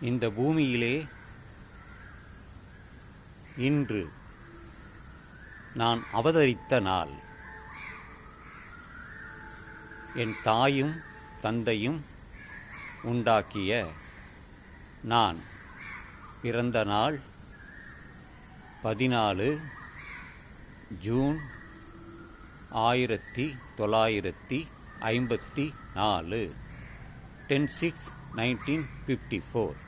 இந்த பூமியிலே இன்று நான் அவதரித்த நாள். என் தாயும் தந்தையும் உண்டாக்கிய நான் பிறந்த நாள் பதினாலு ஜூன் ஆயிரத்தி தொள்ளாயிரத்தி ஐம்பத்தி நாலு. Ten six nineteen fifty four.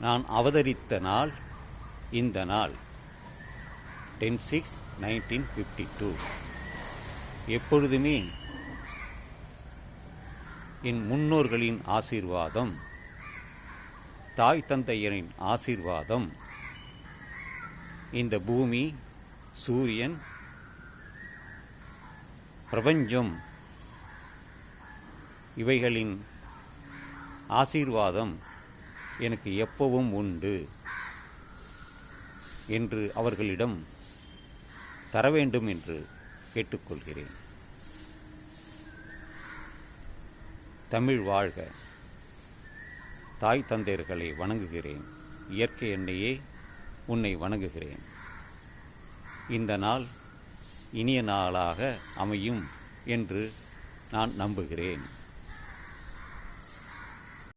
நான் அவதரித்த நாள் இந்த நாள். Ten six nineteen fifty two எப்பொழுதுமே என் முன்னோர்களின் ஆசீர்வாதம் தாய் தந்தையரின் ஆசீர்வாதம். இந்த பூமி சூரியன் பிரபஞ்சம் இவைகளின் ஆசீர்வாதம். எனக்கு எப்பவும் உண்டு என்று அவர்களிடம் தர வேண்டும் என்று கேட்டுக்கொள்கிறேன். தமிழ் வாழ்க. தாய் தந்தையர்களை வணங்குகிறேன். இயற்கை எண்ணெயே உன்னை வணங்குகிறேன். இந்த நாள் இனிய நாளாக அமையும் என்று நான் நம்புகிறேன்.